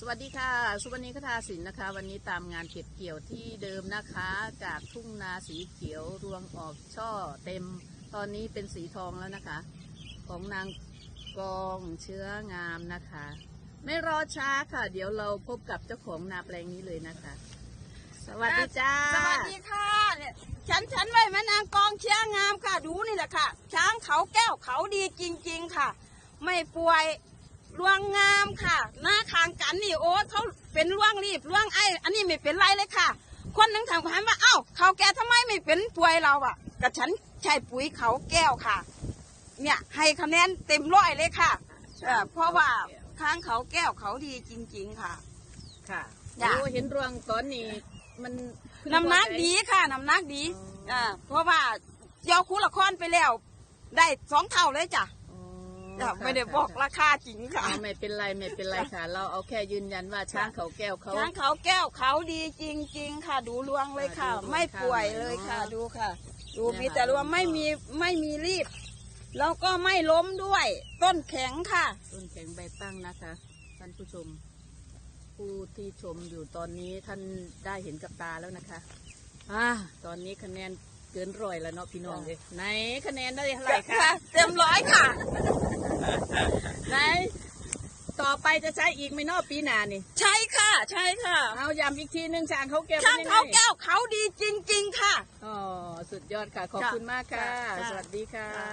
สวัสดีค่ะ สุวรรณีคทาสินนะคะ วันนี้ตามงานเก็บเกี่ยวที่เดิมนะคะ จากทุ่งนาสีเขียวรวงออกช่อเต็ม ตอนนี้เป็นสีทองแล้วนะคะ ของนางกองเชื้องามนะคะ ไม่รอช้าค่ะ เดี๋ยวเราพบกับเจ้าของนาแปลงนี้เลยนะคะ สวัสดีจ้าสวัสดีค่ะเนี่ยฉันฉันไว้แม่นางกองเชียงงามค่ะดูนี่แหละค่ะ ช้างเขาแก้วเขาดีจริง ๆค่ะ ไม่ป่วยรวงงามค่ะ น้าคางกันนี่โอ้เขาเป็นร่วงรีบร่วงไออันนี้ไม่เป็นไรเลยค่ะ คนหนึ่งถามถามว่าเอ้าเขาแก่ทำไมไม่เป็นป่วยเราอะกับฉันใช้ปุ๋ยเขาแก้วค่ะ เนี่ยให้คะแนนเต็มร้อยเลยค่ะเอ่อเพราะว่าค้างเขาแก้วเขาดีจริง ๆ ค่ะ ค่ะจ้ะโอ้เห็นรวงตอนนี้มันพึงน้ำหนักพอใจดีค่ะน้ำหนักดีอ๋ออ่อ่าเพราะว่าเยาคูละครไปแล้ว ได้สองเท่าเลยจ้ะอ๋อจ้ะ ค่ะไม่ได้ค่ะบอกค่ะราคาจริงค่ะอ๋อไม่เป็นไรไม่เป็นไรค่ะ เราเอาแค่ยืนยันว่าช้างเขาแก้วเขา ช้างเขาแก้วเขาดีจริง ๆ ค่ะ ดูรวงเลยค่ะอ่าดูรวงไม่ป่วยข้างหน่อยเลยค่ะเนอะดูค่ะ ดูเนี่ยมีค่ะแต่รวงรวงไม่ก็มีไม่มีรีบแล้วก็ไม่ล้มด้วย ต้นแข็งค่ะ ต้นแข็งใบตั้งนะคะท่านผู้ชม ผู้ที่ชมอยู่ตอนนี้ท่านได้เห็นกับตาแล้วนะคะอ่าตอนนี้คะแนนเกินร้อยแล้วเนาะพี่น้องเลยไหนคะแนนได้เท่าไหร่คะเต็มร้อยค่ะ ไหนต่อไปจะใช้อีกไหม่นอกปีหน้านี่ ใช่ค่ะ ใช่ค่ะเอาย้ำอีกทีหนึ่งช้างเขาแก้วช้างเป็นยังไงเขาแก้วเขาดีจริง ๆ ค่ะ อ๋อสุดยอดค่ะ ขอบจ้ะคุณมากค่ะ จ้ะสวัสดีค่ะ จ้ะ